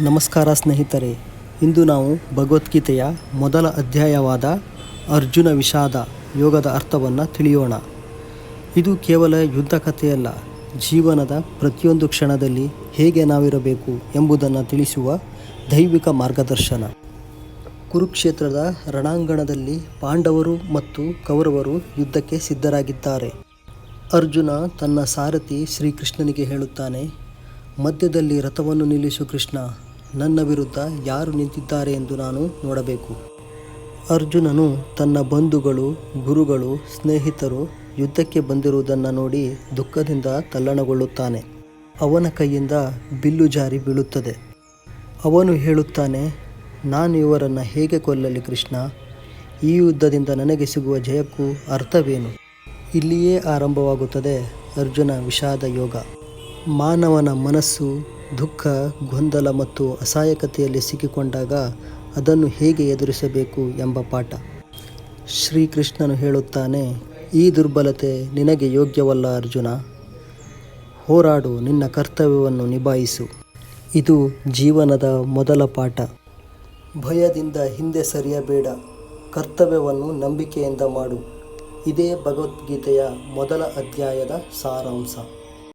ನಮಸ್ಕಾರ ಸ್ನೇಹಿತರೆ, ಇಂದು ನಾವು ಭಗವದ್ಗೀತೆಯ ಮೊದಲ ಅಧ್ಯಾಯವಾದ ಅರ್ಜುನ ವಿಷಾದ ಯೋಗದ ಅರ್ಥವನ್ನು ತಿಳಿಯೋಣ. ಇದು ಕೇವಲ ಯುದ್ಧ ಕಥೆಯಲ್ಲ ಜೀವನದ ಪ್ರತಿಯೊಂದು ಕ್ಷಣದಲ್ಲಿ ಹೇಗೆ ನಾವಿರಬೇಕು ಎಂಬುದನ್ನು ತಿಳಿಸುವ ದೈವಿಕ ಮಾರ್ಗದರ್ಶನ. ಕುರುಕ್ಷೇತ್ರದ ರಣಾಂಗಣದಲ್ಲಿ ಪಾಂಡವರು ಮತ್ತು ಕೌರವರು ಯುದ್ಧಕ್ಕೆ ಸಿದ್ಧರಾಗಿದ್ದಾರೆ. ಅರ್ಜುನ ತನ್ನ ಸಾರಥಿ ಶ್ರೀಕೃಷ್ಣನಿಗೆ ಹೇಳುತ್ತಾನೆ ಮಧ್ಯದಲ್ಲಿ ರಥವನ್ನು ನಿಲ್ಲಿಸು ಕೃಷ್ಣ, ನನ್ನ ವಿರುದ್ಧ ಯಾರು ನಿಂತಿದ್ದಾರೆ ಎಂದು ನಾನು ನೋಡಬೇಕು. ಅರ್ಜುನನು ತನ್ನ ಬಂಧುಗಳು, ಗುರುಗಳು, ಸ್ನೇಹಿತರು ಯುದ್ಧಕ್ಕೆ ಬಂದಿರುವುದನ್ನು ನೋಡಿ ದುಃಖದಿಂದ ತಲ್ಲಣಗೊಳ್ಳುತ್ತಾನೆ. ಅವನ ಕೈಯಿಂದ ಬಿಲ್ಲು ಜಾರಿ ಬೀಳುತ್ತದೆ. ಅವನು ಹೇಳುತ್ತಾನೆ, ನಾನು ಇವರನ್ನು ಹೇಗೆ ಕೊಲ್ಲಲಿ ಕೃಷ್ಣ? ಈ ಯುದ್ಧದಿಂದ ನನಗೆ ಸಿಗುವ ಜಯಕ್ಕೂ ಅರ್ಥವೇನು? ಇಲ್ಲಿಯೇ ಆರಂಭವಾಗುತ್ತದೆ ಅರ್ಜುನ ವಿಷಾದ ಯೋಗ. ಮಾನವನ ಮನಸ್ಸು, ದುಃಖ, ಗೊಂದಲ ಮತ್ತು ಅಸಹಾಯಕತೆಯಲ್ಲಿ ಸಿಕ್ಕಿಕೊಂಡಾಗ ಅದನ್ನು ಹೇಗೆ ಎದುರಿಸಬೇಕು ಎಂಬ ಪಾಠ. ಶ್ರೀಕೃಷ್ಣನು ಹೇಳುತ್ತಾನೆ, ಈ ದುರ್ಬಲತೆ ನಿನಗೆ ಯೋಗ್ಯವಲ್ಲ ಅರ್ಜುನ. ಹೋರಾಡು, ನಿನ್ನ ಕರ್ತವ್ಯವನ್ನು ನಿಭಾಯಿಸು. ಇದು ಜೀವನದ ಮೊದಲ ಪಾಠ. ಭಯದಿಂದ ಹಿಂದೆ ಸರಿಯಬೇಡ. ಕರ್ತವ್ಯವನ್ನು ನಂಬಿಕೆಯಿಂದ ಮಾಡು. ಇದೇ ಭಗವದ್ಗೀತೆಯ ಮೊದಲ ಅಧ್ಯಾಯದ ಸಾರಾಂಶ.